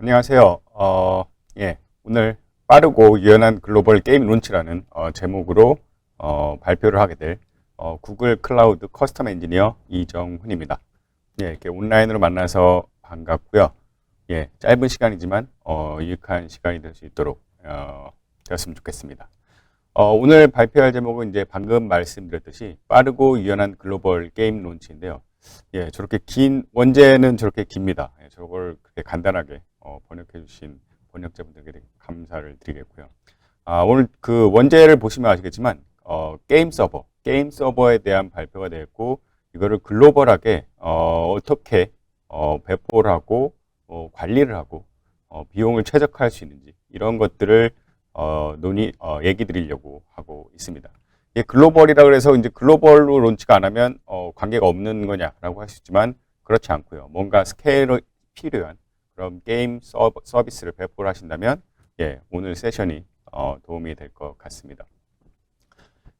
안녕하세요. 어, 예, 오늘 빠르고 유연한 글로벌 게임 론치라는 어, 제목으로 어, 발표를 하게 될 어, 구글 클라우드 커스텀 엔지니어 이정훈입니다. 예, 이렇게 온라인으로 만나서 반갑고요. 예, 짧은 시간이지만 어, 유익한 시간이 될 수 있도록 어, 되었으면 좋겠습니다. 어, 오늘 발표할 제목은 이제 방금 말씀드렸듯이 빠르고 유연한 글로벌 게임 론치인데요. 예, 저렇게 긴 원제는 저렇게 깁니다. 예, 저걸 그렇게 간단하게 어, 번역해 주신 번역자분들께 감사를 드리겠고요. 아, 오늘 그 원제를 보시면 아시겠지만 어, 게임 서버, 게임 서버에 대한 발표가 되었고 이거를 글로벌하게 어, 어떻게 어, 배포를 하고 어, 관리를 하고 어, 비용을 최적화할 수 있는지 이런 것들을 어, 논의 어, 얘기 드리려고 하고 있습니다. 이게 글로벌이라 그래서 이제 글로벌로 론치가 안 하면 어, 관계가 없는 거냐라고 할 수 있지만 그렇지 않고요. 뭔가 스케일이 필요한 그런 게임 서버, 서비스를 배포를 하신다면 예, 오늘 세션이 어, 도움이 될 것 같습니다.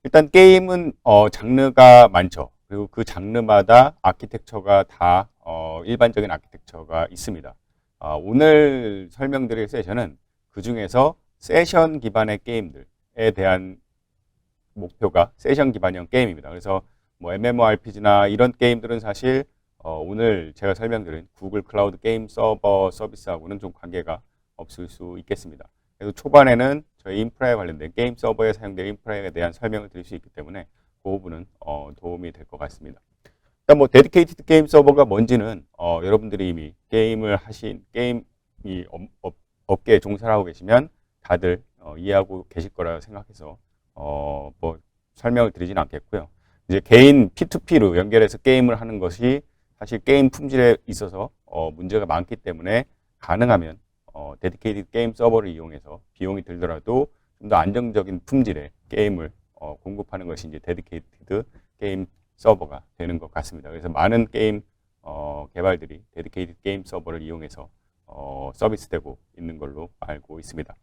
일단 게임은 어, 장르가 많죠. 그리고 그 장르마다 아키텍처가 다 어, 일반적인 아키텍처가 있습니다. 아, 오늘 설명드릴 세션은 그 중에서 세션 기반의 게임들에 대한 목표가 세션 기반형 게임입니다. 그래서 뭐 MMORPG나 이런 게임들은 사실 어, 오늘 제가 설명드린 구글 클라우드 게임 서버 서비스하고는 좀 관계가 없을 수 있겠습니다. 그래서 초반에는 저희 인프라에 관련된 게임 서버에 사용될 인프라에 대한 설명을 드릴 수 있기 때문에 그 부분은 어, 도움이 될 것 같습니다. 일단 뭐 데디케이티드 게임 서버가 뭔지는 어, 여러분들이 이미 게임을 하신 게임이 업, 업, 업계에 종사를 하고 계시면 다들 어, 이해하고 계실 거라 생각해서 어, 뭐 설명을 드리진 않겠고요. 이제 개인 P2P로 연결해서 게임을 하는 것이 사실 게임 품질에 있어서 어, 문제가 많기 때문에 가능하면 어, 데디케이티드 게임 서버를 이용해서 비용이 들더라도 좀 더 안정적인 품질의 게임을 어, 공급하는 것이 이제 데디케이티드 게임 서버가 되는 것 같습니다. 그래서 많은 게임 어, 개발들이 데디케이티드 게임 서버를 이용해서 어, 서비스되고 있는 걸로 알고 있습니다.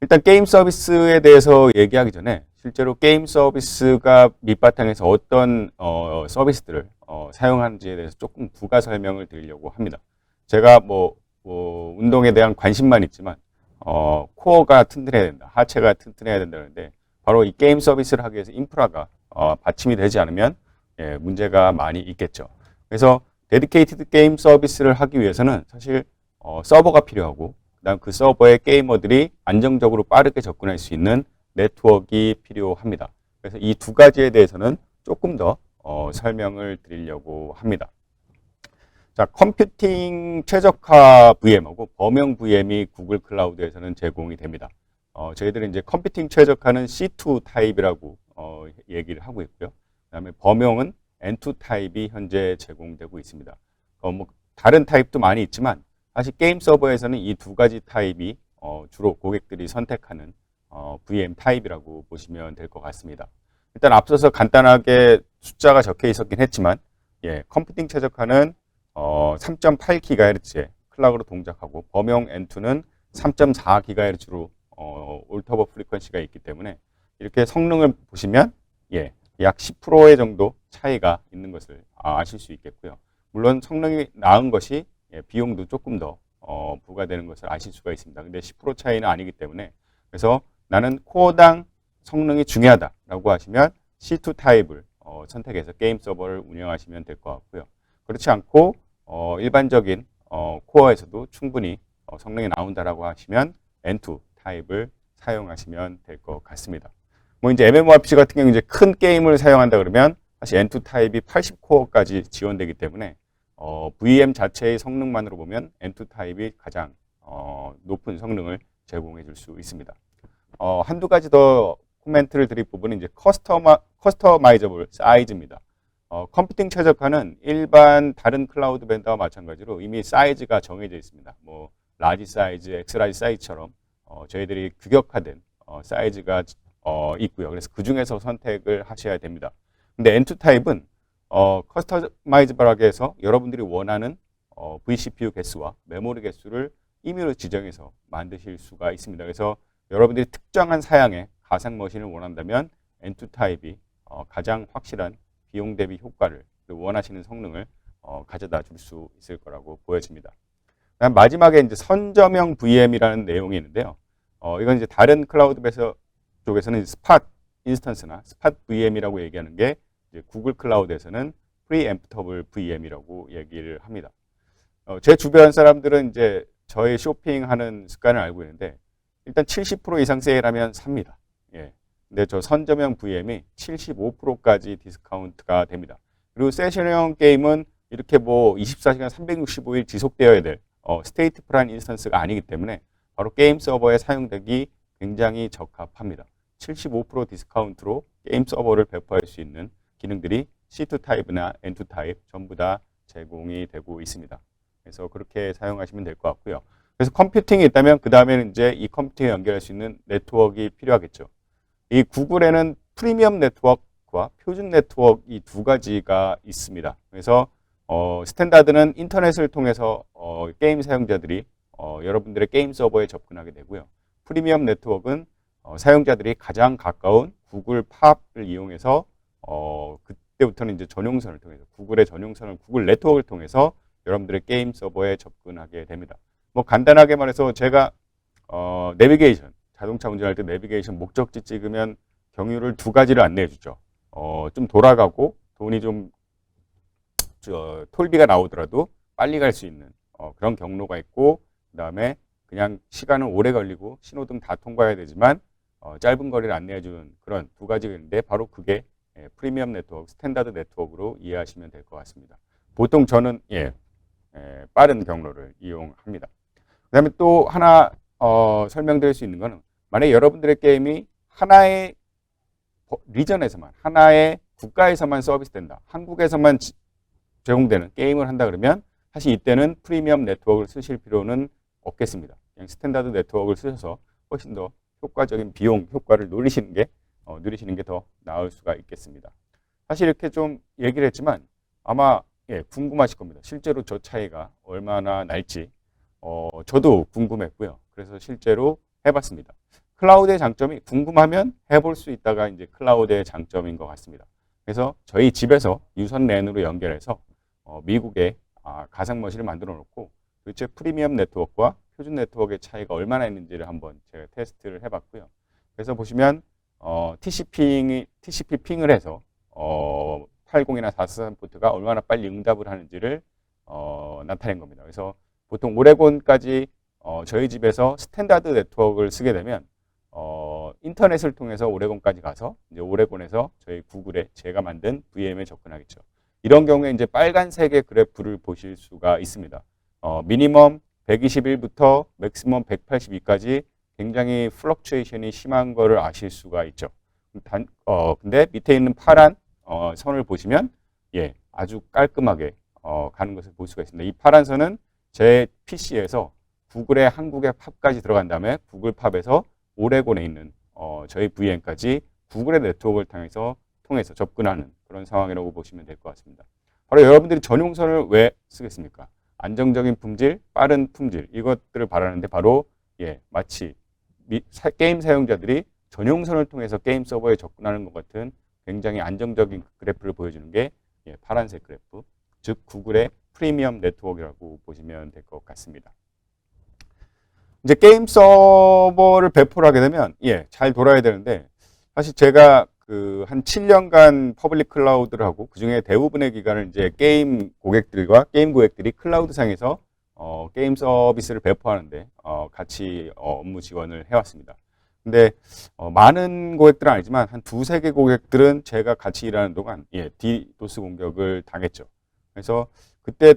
일단 게임 서비스에 대해서 얘기하기 전에 실제로 게임 서비스가 밑바탕에서 어떤 어, 서비스들을 어, 사용하는지에 대해서 조금 부가 설명을 드리려고 합니다. 제가 뭐, 뭐 운동에 대한 관심만 있지만 어, 코어가 튼튼해야 된다, 하체가 튼튼해야 된다는데 바로 이 게임 서비스를 하기 위해서 인프라가 어, 받침이 되지 않으면 예, 문제가 많이 있겠죠. 그래서 데디케이티드 게임 서비스를 하기 위해서는 사실 어, 서버가 필요하고 그다음 그 서버에 게이머들이 안정적으로 빠르게 접근할 수 있는 네트워크가 필요합니다. 그래서 이 두 가지에 대해서는 조금 더 어, 설명을 드리려고 합니다. 자, 컴퓨팅 최적화 VM하고 범용 VM이 구글 클라우드에서는 제공이 됩니다. 어, 저희들은 이제 컴퓨팅 최적화는 C2 타입이라고 어, 얘기를 하고 있고요. 그다음에 범용은 N2 타입이 현재 제공되고 있습니다. 어, 뭐 다른 타입도 많이 있지만 사실 게임 서버에서는 이 두 가지 타입이 어, 주로 고객들이 선택하는 어, VM 타입이라고 보시면 될 것 같습니다. 일단 앞서서 간단하게 숫자가 적혀 있었긴 했지만 예, 컴퓨팅 최적화는 어, 3.8GHz의 클락으로 동작하고 범용 N2는 3.4GHz로 어, 올터버 프리퀀시가 있기 때문에 이렇게 성능을 보시면 예, 약 10%의 정도 차이가 있는 것을 아실 수 있겠고요. 물론 성능이 나은 것이 예, 비용도 조금 더 어, 부과되는 것을 아실 수가 있습니다. 근데 10% 차이는 아니기 때문에 그래서 나는 코어당 성능이 중요하다라고 하시면 C2 타입을 어, 선택해서 게임 서버를 운영하시면 될 것 같고요. 그렇지 않고 어, 일반적인 어, 코어에서도 충분히 어, 성능이 나온다라고 하시면 N2 타입을 사용하시면 될 것 같습니다. 뭐 이제 MMORPG 같은 경우 이제 큰 게임을 사용한다 그러면 사실 N2 타입이 80코어까지 지원되기 때문에 어, VM 자체의 성능만으로 보면 N2 타입이 가장 어, 높은 성능을 제공해 줄 수 있습니다. 어, 한두 가지 더 코멘트를 드릴 부분은 이제 커스터마, 커스터마이저블 사이즈입니다. 어, 컴퓨팅 최적화는 일반 다른 클라우드 벤더와 마찬가지로 이미 사이즈가 정해져 있습니다. 뭐 라지 사이즈, 엑스라지 사이즈처럼 어, 저희들이 규격화된 어, 사이즈가 어, 있고요. 그래서 그 중에서 선택을 하셔야 됩니다. 근데 N2 타입은 어, 커스터마이즈블하게 해서 여러분들이 원하는 어, vCPU 개수와 메모리 개수를 임의로 지정해서 만드실 수가 있습니다. 그래서 여러분들이 특정한 사양의 가상 머신을 원한다면 N2 타입이 어, 가장 확실한 비용 대비 효과를 원하시는 성능을 어, 가져다 줄 수 있을 거라고 보여집니다. 그다음 마지막에 이제 선점형 VM이라는 내용이 있는데요. 어, 이건 이제 다른 클라우드 쪽에서는 스팟 인스턴스나 스팟 VM이라고 얘기하는 게 구글 클라우드에서는 프리엠프터블 VM이라고 얘기를 합니다. 어, 제 주변 사람들은 이제 저의 쇼핑하는 습관을 알고 있는데 일단 70% 이상 세일하면 삽니다. 예. 근데 저 선점형 VM이 75%까지 디스카운트가 됩니다. 그리고 세션형 게임은 이렇게 뭐 24시간 365일 지속되어야 될 어, 스테이트 프란 인스턴스가 아니기 때문에 바로 게임 서버에 사용되기 굉장히 적합합니다. 75% 디스카운트로 게임 서버를 배포할 수 있는 기능들이 C2 타입이나 N2 타입 전부 다 제공이 되고 있습니다. 그래서 그렇게 사용하시면 될 것 같고요. 그래서 컴퓨팅이 있다면 그 다음에는 이제 이 컴퓨터에 연결할 수 있는 네트워크가 필요하겠죠. 이 구글에는 프리미엄 네트워크와 표준 네트워크 이 두 가지가 있습니다. 그래서 어, 스탠다드는 인터넷을 통해서 어, 게임 사용자들이 어, 여러분들의 게임 서버에 접근하게 되고요. 프리미엄 네트워크는 어, 사용자들이 가장 가까운 구글 팝을 이용해서 어, 그때부터는 이제 전용선을 통해서 구글의 전용선을 구글 네트워크를 통해서 여러분들의 게임 서버에 접근하게 됩니다. 뭐 간단하게 말해서 제가 어, 내비게이션 자동차 운전할 때 내비게이션 목적지 찍으면 경유를 두 가지를 안내해 주죠. 어, 좀 돌아가고 돈이 좀 저, 톨비가 나오더라도 빨리 갈 수 있는 어, 그런 경로가 있고 그 다음에 그냥 시간은 오래 걸리고 신호등 다 통과해야 되지만 어, 짧은 거리를 안내해 주는 그런 두 가지가 있는데 바로 그게 예, 프리미엄 네트워크, 스탠다드 네트워크로 이해하시면 될 것 같습니다. 보통 저는 예, 예, 빠른 경로를 이용합니다. 그 다음에 또 하나 어, 설명드릴 수 있는 거는 만약 여러분들의 게임이 하나의 버- 리전에서만 하나의 국가에서만 서비스된다. 한국에서만 지- 제공되는 게임을 한다 그러면 사실 이때는 프리미엄 네트워크를 쓰실 필요는 없겠습니다. 그냥 스탠다드 네트워크를 쓰셔서 훨씬 더 효과적인 비용 효과를 누리시는 게 어, 누리시는 게 더 나을 수가 있겠습니다. 사실 이렇게 좀 얘기를 했지만 아마 예, 궁금하실 겁니다. 실제로 저 차이가 얼마나 날지 어, 저도 궁금했고요. 그래서 실제로 해봤습니다. 클라우드의 장점이 궁금하면 해볼 수 있다가 이제 클라우드의 장점인 것 같습니다. 그래서 저희 집에서 유선 랜으로 연결해서 어, 미국에 아, 가상 머신을 만들어 놓고 도대체 프리미엄 네트워크와 표준 네트워크의 차이가 얼마나 있는지를 한번 제가 테스트를 해봤고요. 그래서 보시면 어, TCPing이 TCP 핑을 해서 어, 80이나 443 포트가 얼마나 빨리 응답을 하는지를 어, 나타낸 겁니다. 그래서 보통 오레곤까지 어, 저희 집에서 스탠다드 네트워크를 쓰게 되면 어, 인터넷을 통해서 오레곤까지 가서 이제 오레곤에서 저희 구글에 제가 만든 VM에 접근하겠죠. 이런 경우에 이제 빨간색의 그래프를 보실 수가 있습니다. 어, 미니멈 121부터 맥시멈 182까지 굉장히 플럭츄에이션이 심한 거를 아실 수가 있죠. 단, 어, 근데 밑에 있는 파란 어, 선을 보시면 예, 아주 깔끔하게 어, 가는 것을 볼 수가 있습니다. 이 파란 선은 제 PC에서 구글의 한국의 팝까지 들어간 다음에 구글 팝에서 오레곤에 있는 어, 저희 VM까지 구글의 네트워크를 통해서 통해서 접근하는 그런 상황이라고 보시면 될 것 같습니다. 바로 여러분들이 전용선을 왜 쓰겠습니까? 안정적인 품질, 빠른 품질 이것들을 바라는데 바로 예 마치 게임 사용자들이 전용선을 통해서 게임 서버에 접근하는 것 같은 굉장히 안정적인 그래프를 보여주는 게 예, 파란색 그래프, 즉 구글의 프리미엄 네트워크라고 보시면 될 것 같습니다. 이제 게임 서버를 배포를 하게 되면 예, 잘 돌아야 되는데 사실 제가 그 한 7년간 퍼블릭 클라우드를 하고 그중에 대부분의 기간을 이제 게임 고객들과 게임 고객들이 클라우드 상에서 어, 게임 서비스를 배포하는데 어, 같이 어, 업무 지원을 해왔습니다. 근데 어, 많은 고객들은 아니지만 한 두세 개 고객들은 제가 같이 일하는 동안 예, 디도스 공격을 당했죠. 그래서 그때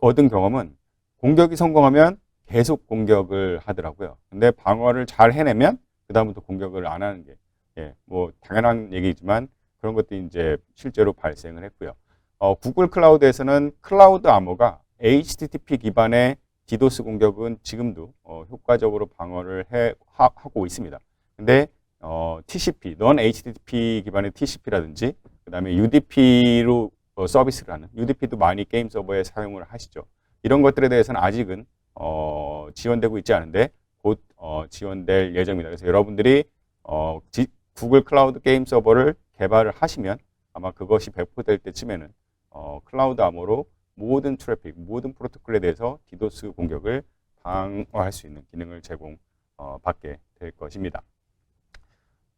얻은 경험은 공격이 성공하면 계속 공격을 하더라고요. 근데 방어를 잘 해내면 그다음부터 공격을 안 하는 게 예, 뭐 당연한 얘기지만 그런 것들이 이제 실제로 발생을 했고요. 어, 구글 클라우드에서는 클라우드 아머가 HTTP 기반의 디도스 공격은 지금도 어, 효과적으로 방어를 해, 하, 고 있습니다. 근데 어, TCP, 넌 HTTP 기반의 TCP라든지 그다음에 UDP로 어, 서비스를 하는 UDP도 많이 게임 서버에 사용을 하시죠. 이런 것들에 대해서는 아직은 어, 지원되고 있지 않은데 곧 어, 지원될 예정입니다. 그래서 여러분들이 어, 지, 구글 클라우드 게임 서버를 개발을 하시면 아마 그것이 배포될 때쯤에는 어, 클라우드 암호로 모든 트래픽, 모든 프로토콜에 대해서 디도스 공격을 방어할 수 있는 기능을 제공 어, 받게 될 것입니다.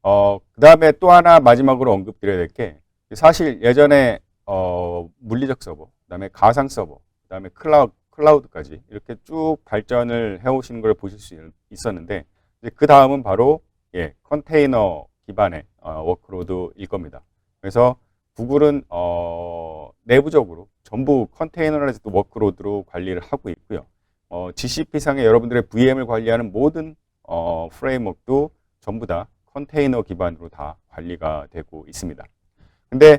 어, 그 다음에 또 하나 마지막으로 언급드려야 될 게 사실 예전에 어, 물리적 서버, 그 다음에 가상 서버, 그 다음에 클라우, 클라우드까지 이렇게 쭉 발전을 해오시는 걸 보실 수 있었는데 그 다음은 바로 예, 컨테이너 기반의 어, 워크로드일 겁니다. 그래서 구글은 어, 내부적으로 전부 컨테이너라이즈드 워크로드로 관리를 하고 있고요. 어, GCP상에 여러분들의 VM을 관리하는 모든 어, 프레임워크도 전부 다 컨테이너 기반으로 다 관리가 되고 있습니다. 근데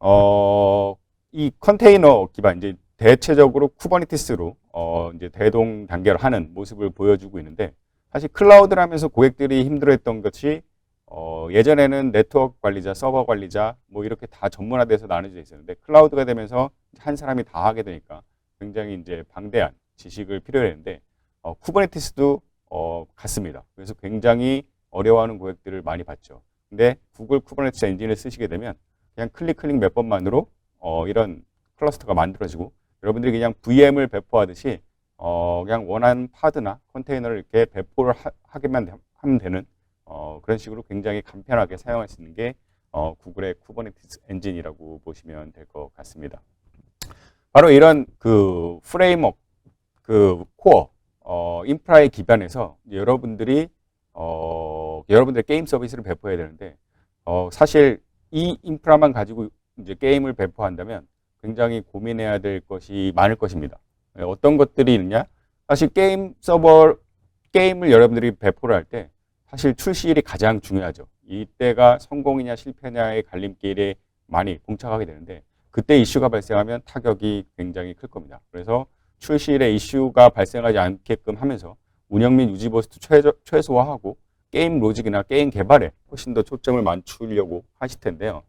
어, 이 컨테이너 기반 이제 대체적으로 쿠버네티스로 어, 이제 대동 단결하는 모습을 보여주고 있는데 사실 클라우드를 하면서 고객들이 힘들어했던 것이 어, 예전에는 네트워크 관리자, 서버 관리자 뭐 이렇게 다 전문화돼서 나눠져 있었는데 클라우드가 되면서 한 사람이 다 하게 되니까 굉장히 이제 방대한 지식을 필요로 했는데 어, 쿠버네티스도 어, 같습니다. 그래서 굉장히 어려워하는 고객들을 많이 봤죠. 근데 구글 쿠버네티스 엔진을 쓰시게 되면 그냥 클릭 클릭 몇 번만으로 어, 이런 클러스터가 만들어지고 여러분들이 그냥 VM을 배포하듯이 어, 그냥 원하는 파드나 컨테이너를 이렇게 배포를 하, 기만 하면 되는 어, 그런 식으로 굉장히 간편하게 사용할 수 있는 게 어, 구글의 쿠버네티스 엔진이라고 보시면 될 것 같습니다. 바로 이런 그 프레임워크, 그 코어, 어, 인프라의 기반에서 여러분들이 어, 여러분들의 게임 서비스를 배포해야 되는데 어, 사실 이 인프라만 가지고 이제 게임을 배포한다면 굉장히 고민해야 될 것이 많을 것입니다. 네, 어떤 것들이 있느냐? 사실 게임 서버 게임을 여러분들이 배포를 할 때 사실 출시일이 가장 중요하죠. 이때가 성공이냐 실패냐의 갈림길에 많이 봉착하게 되는데 그때 이슈가 발생하면 타격이 굉장히 클 겁니다. 그래서 출시일에 이슈가 발생하지 않게끔 하면서 운영 및 유지 최저, 최소화하고 게임 로직이나 게임 개발에 훨씬 더 초점을 맞추려고 하실 텐데요.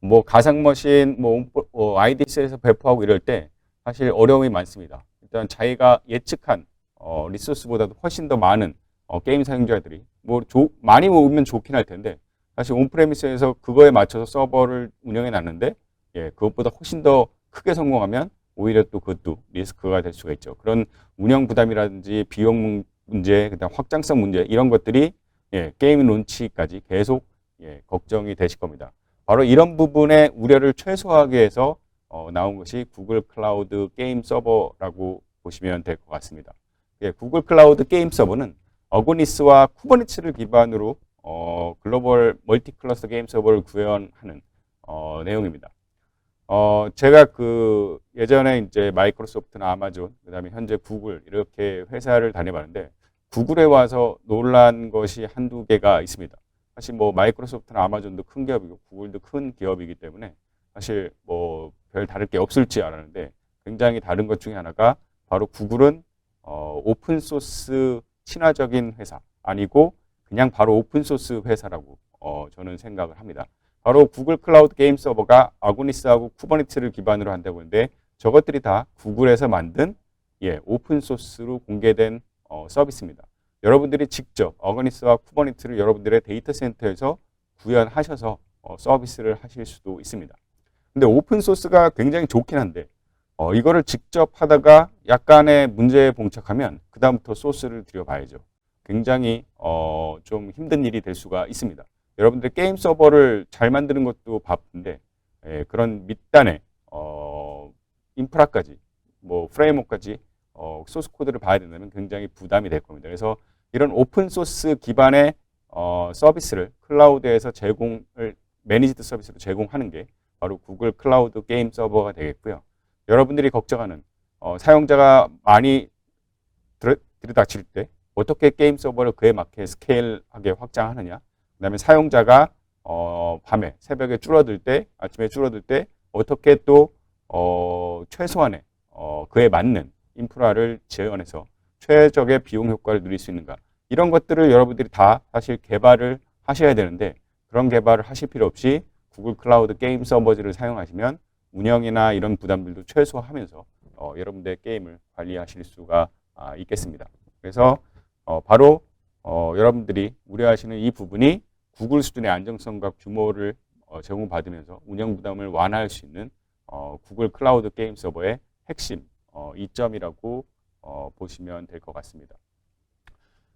뭐 가상머신, 뭐 어, IDC에서 배포하고 이럴 때 사실 어려움이 많습니다. 일단 자기가 예측한 어, 리소스보다도 훨씬 더 많은 어, 게임 사용자들이 뭐 조, 많이 모으면 좋긴 할 텐데 사실 온프레미스에서 그거에 맞춰서 서버를 운영해 놨는데 예, 그것보다 훨씬 더 크게 성공하면 오히려 또 그것도 리스크가 될 수가 있죠. 그런 운영 부담이라든지 비용 문제, 그다음 확장성 문제 이런 것들이 예, 게임 론치까지 계속 예, 걱정이 되실 겁니다. 바로 이런 부분의 우려를 최소화하기 위해서 어, 나온 것이 구글 클라우드 게임 서버라고 보시면 될 것 같습니다. 예, 구글 클라우드 게임 서버는 어고니스와 쿠버네츠를 기반으로 어, 글로벌 멀티 클러스터 게임 서버를 구현하는 어, 내용입니다. 어, 제가 그 예전에 이제 마이크로소프트나 아마존, 그 다음에 현재 구글 이렇게 회사를 다녀봤는데 구글에 와서 놀란 것이 한두 개가 있습니다. 사실 뭐 마이크로소프트나 아마존도 큰 기업이고 구글도 큰 기업이기 때문에 사실 뭐 별 다를 게 없을지 알았는데 굉장히 다른 것 중에 하나가 바로 구글은 어, 오픈 소스 친화적인 회사 아니고 그냥 바로 오픈 소스 회사라고 어, 저는 생각을 합니다. 바로 구글 클라우드 게임 서버가 아고니스하고 쿠버네티스를 기반으로 한다고 하는데 저것들이 다 구글에서 만든 예, 오픈 소스로 공개된 어, 서비스입니다. 여러분들이 직접 어거니스와 쿠버네티를 여러분들의 데이터 센터에서 구현하셔서 어, 서비스를 하실 수도 있습니다. 근데 오픈 소스가 굉장히 좋긴 한데 어, 이거를 직접 하다가 약간의 문제에 봉착하면 그 다음부터 소스를 들여봐야죠. 굉장히 어, 좀 힘든 일이 될 수가 있습니다. 여러분들 게임 서버를 잘 만드는 것도 바쁜데 예, 그런 밑단의 어, 인프라까지 뭐 프레임워크까지 어, 소스 코드를 봐야 된다면 굉장히 부담이 될 겁니다. 그래서 이런 오픈 소스 기반의 어, 서비스를 클라우드에서 제공을 매니지드 서비스로 제공하는 게 바로 구글 클라우드 게임 서버가 되겠고요. 여러분들이 걱정하는 어, 사용자가 많이 들이닥칠 때 어떻게 게임 서버를 그에 맞게 스케일하게 확장하느냐? 그 다음에 사용자가 어, 밤에 새벽에 줄어들 때 아침에 줄어들 때 어떻게 또 어, 최소한의 어, 그에 맞는 인프라를 재현해서 최적의 비용 효과를 누릴 수 있는가? 이런 것들을 여러분들이 다 사실 개발을 하셔야 되는데 그런 개발을 하실 필요 없이 구글 클라우드 게임 서버즈를 사용하시면 운영이나 이런 부담들도 최소화하면서 어, 여러분들의 게임을 관리하실 수가 아, 있겠습니다. 그래서 어, 바로 어, 여러분들이 우려하시는 이 부분이 구글 수준의 안정성과 규모를 어, 제공받으면서 운영 부담을 완화할 수 있는 어, 구글 클라우드 게임 서버의 핵심 어, 이점이라고 어, 보시면 될 것 같습니다.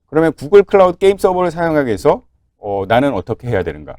그러면 구글 클라우드 게임 서버를 사용하기 위해서 어, 나는 어떻게 해야 되는가?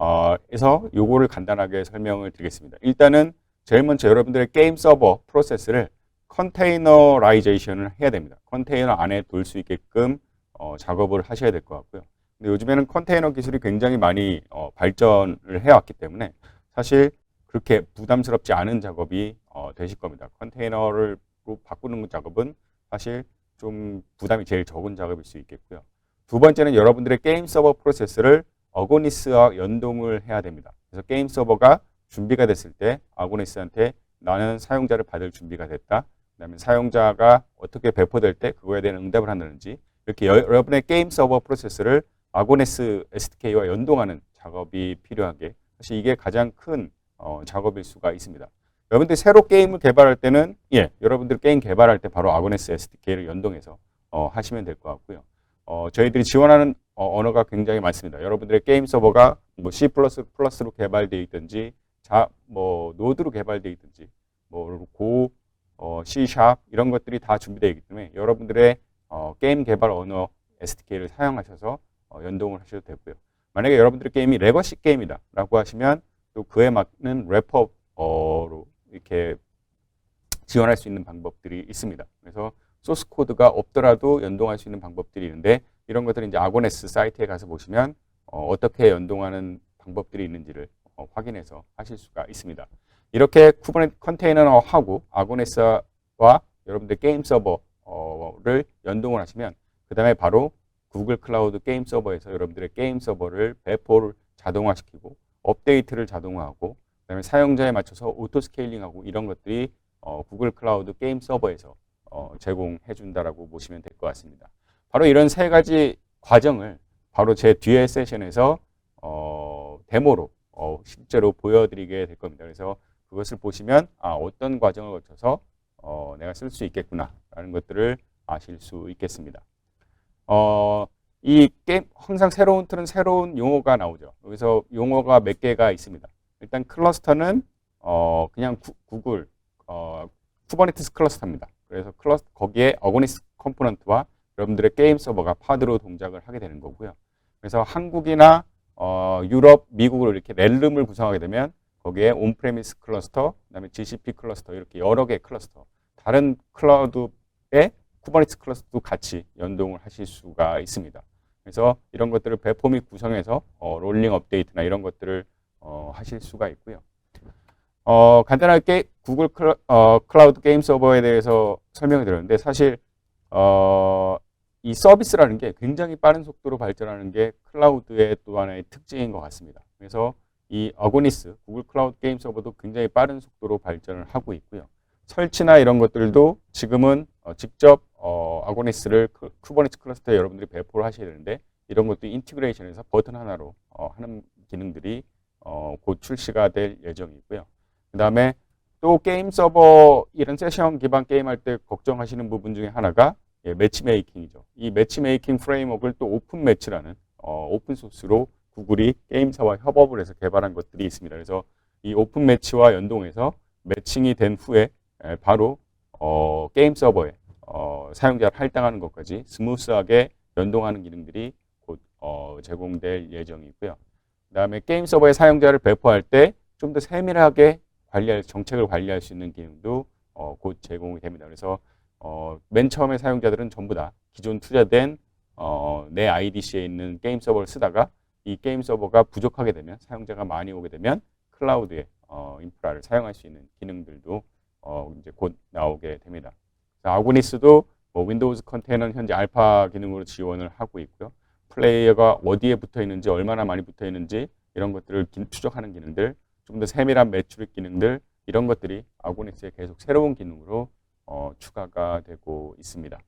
어, 해서 요거를 간단하게 설명을 드리겠습니다. 일단은 제일 먼저 여러분들의 게임 서버 프로세스를 컨테이너라이제이션을 해야 됩니다. 컨테이너 안에 돌 수 있게끔 어, 작업을 하셔야 될 것 같고요. 근데 요즘에는 컨테이너 기술이 굉장히 많이 어, 발전을 해왔기 때문에 사실 그렇게 부담스럽지 않은 작업이 어, 되실 겁니다. 컨테이너를 바꾸는 작업은 사실 좀 부담이 제일 적은 작업일 수 있겠고요. 두 번째는 여러분들의 게임 서버 프로세스를 어고니스와 연동을 해야 됩니다. 그래서 게임 서버가 준비가 됐을 때 아고니스한테 나는 사용자를 받을 준비가 됐다. 그 다음에 사용자가 어떻게 배포될 때 그거에 대한 응답을 한다든지 이렇게 여, 러분의 게임 서버 프로세스를 아고네스 SDK와 연동하는 작업이 필요하게 사실 이게 가장 큰 어, 작업일 수가 있습니다. 여러분들이 새로 게임을 개발할 때는 예, 여러분들 게임 개발할 때 바로 아고네스 SDK를 연동해서 어, 하시면 될 것 같고요. 어, 저희들이 지원하는 어, 언어가 굉장히 많습니다. 여러분들의 게임 서버가 뭐 C++ 플러스로 개발되어 있든지 자, 뭐 노드로 개발되어 있든지 뭐 고 어, C# 이런 것들이 다 준비되어 있기 때문에 여러분들의 어, 게임 개발 언어 SDK를 사용하셔서 어, 연동을 하셔도 되고요. 만약에 여러분들의 게임이 레거시 게임이다 라고 하시면 또 그에 맞는 래퍼로 이렇게 지원할 수 있는 방법들이 있습니다. 그래서 소스 코드가 없더라도 연동할 수 있는 방법들이 있는데 이런 것들은 이제 아고네스 사이트에 가서 보시면 어, 떻게 연동하는 방법들이 있는지를 어, 확인해서 하실 수가 있습니다. 이렇게 쿠버네티스 컨테이너하고 아고네스와 여러분들 게임 서버를 연동을 하시면 그 다음에 바로 구글 클라우드 게임 서버에서 여러분들의 게임 서버를 배포를 자동화시키고 업데이트를 자동화하고 그 다음에 사용자에 맞춰서 오토 스케일링하고 이런 것들이 어, 구글 클라우드 게임 서버에서 어, 제공해 준다라고 보시면 될 것 같습니다. 바로 이런 세 가지 과정을 바로 제 뒤에 세션에서 어, 데모로 어, 실제로 보여드리게 될 겁니다. 그래서 그것을 보시면 아, 어떤 과정을 거쳐서 어, 내가 쓸 수 있겠구나라는 것들을 아실 수 있겠습니다. 어, 이 게임 항상 새로운 틀은 새로운 용어가 나오죠. 여기서 용어가 몇 개가 있습니다. 일단 클러스터는 어, 그냥 구, 구글 어, 쿠버네티스 클러스터입니다. 그래서 클러스 거기에 어고니스 컴포넌트와 여러분들의 게임 서버가 파드로 동작을 하게 되는 거고요. 그래서 한국이나 어, 유럽, 미국으로 이렇게 렐름을 구성하게 되면 거기에 온프레미스 클러스터, 그다음에 GCP 클러스터 이렇게 여러 개의 클러스터, 다른 클라우드의 쿠버네티스 클러스터도 같이 연동을 하실 수가 있습니다. 그래서 이런 것들을 배포 및 구성해서 어, 롤링 업데이트나 이런 것들을 어, 하실 수가 있고요. 어, 간단하게 구글 클라, 어, 클라우드 게임 서버에 대해서 설명을 드렸는데 사실 어, 이 서비스라는 게 굉장히 빠른 속도로 발전하는 게 클라우드의 또 하나의 특징인 것 같습니다. 그래서 이 어고니스 구글 클라우드 게임 서버도 굉장히 빠른 속도로 발전을 하고 있고요. 설치나 이런 것들도 지금은 어, 직접 어, 아고니스를 쿠버네티스 클러스터에 여러분들이 배포를 하셔야 되는데 이런 것도 인티그레이션에서 버튼 하나로 어, 하는 기능들이 어, 곧 출시가 될 예정이고요. 그 다음에 또 게임 서버 이런 세션 기반 게임 할 때 걱정하시는 부분 중에 하나가 예, 매치메이킹이죠. 이 매치메이킹 프레임워크를 또 오픈 매치라는 어, 오픈 소스로 구글이 게임사와 협업을 해서 개발한 것들이 있습니다. 그래서 이 오픈 매치와 연동해서 매칭이 된 후에 에, 바로 어, 게임 서버에 어, 사용자를 할당하는 것까지 스무스하게 연동하는 기능들이 곧 어, 제공될 예정이고요. 그 다음에 게임 서버에 사용자를 배포할 때 좀 더 세밀하게 관리할 정책을 관리할 수 있는 기능도 어, 곧 제공이 됩니다. 그래서 어, 맨 처음에 사용자들은 전부 다 기존 투자된 어, 내 IDC에 있는 게임 서버를 쓰다가 이 게임 서버가 부족하게 되면 사용자가 많이 오게 되면 클라우드의 어, 인프라를 사용할 수 있는 기능들도 어, 이제 곧 나오게 됩니다. 아고니스도 뭐 윈도우즈 컨테이너는 현재 알파 기능으로 지원을 하고 있고요. 플레이어가 어디에 붙어 있는지 얼마나 많이 붙어 있는지 이런 것들을 기, 추적하는 기능들, 좀 더 세밀한 매출입 기능들 이런 것들이 아고니스에 계속 새로운 기능으로 어, 추가가 되고 있습니다.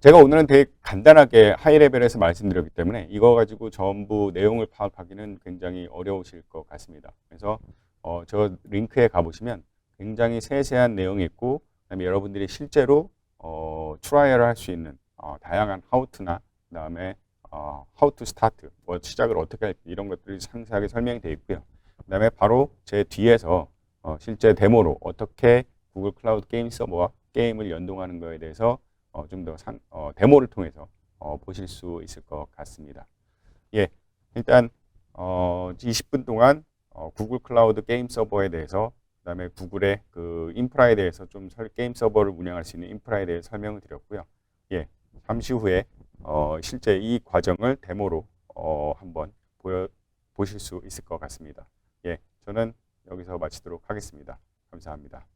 제가 오늘은 되게 간단하게 하이 레벨에서 말씀드렸기 때문에 이거 가지고 전부 내용을 파악하기는 굉장히 어려우실 것 같습니다. 그래서 어, 저 링크에 가보시면 굉장히 세세한 내용이 있고 그다음에 여러분들이 실제로 어, 트라이얼을 할 수 있는 어, 다양한 하우투나 그다음에 어, how to start 뭐 시작을 어떻게 할지 이런 것들이 상세하게 설명이 되어 있고요. 그다음에 바로 제 뒤에서 어, 실제 데모로 어떻게 구글 클라우드 게임 서버와 게임을 연동하는 거에 대해서 어, 좀더 어, 데모를 통해서 어, 보실 수 있을 것 같습니다. 예, 일단 어, 20분 동안 어, 구글 클라우드 게임 서버에 대해서 그다음에 구글의 그 인프라에 대해서 좀 설- 게임 서버를 운영할 수 있는 인프라에 대해 설명을 드렸고요. 예, 잠시 후에 어, 실제 이 과정을 데모로 어, 한번 보여 보실 수 있을 것 같습니다. 예, 저는 여기서 마치도록 하겠습니다. 감사합니다.